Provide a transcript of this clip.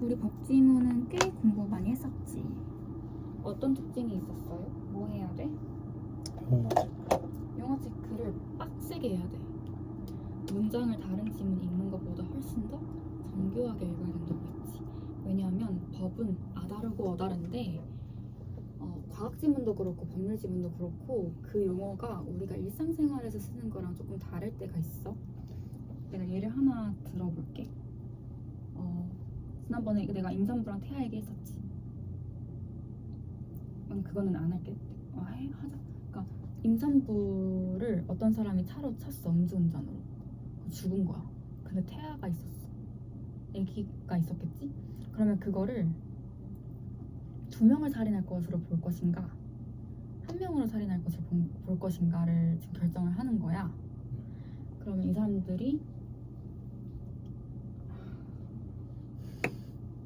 우리 법지문은 꽤 공부 많이 했었지. 어떤 특징이 있었어요? 뭐 해야 돼? 영어책. 영어 체크를 빡세게 해야 돼. 문장을 다른 지문 읽는 것보다 훨씬 더 정교하게 읽어야 된다고 했지. 왜냐하면 법은 아다르고 어다른데 어, 과학 지문도 그렇고 법률 지문도 그렇고 그 용어가 우리가 일상생활에서 쓰는 거랑 조금 다를 때가 있어. 내가 예를 하나 들어볼게. 어, 지난번에 내가 임산부랑 태아 얘기했었지. 음, 그거는 안 할게. 어, 해, 하자. 그러니까 임산부를 어떤 사람이 차로 쳤어 음주운전으로 죽은 거야 근데 태아가 있었어 아기가 있었겠지 그러면 그거를 두 명을 살인할 것으로 볼 것인가 한 명으로 살인할 본- 볼 것인가를 지금 결정을 하는 거야 그러면 이 사람들이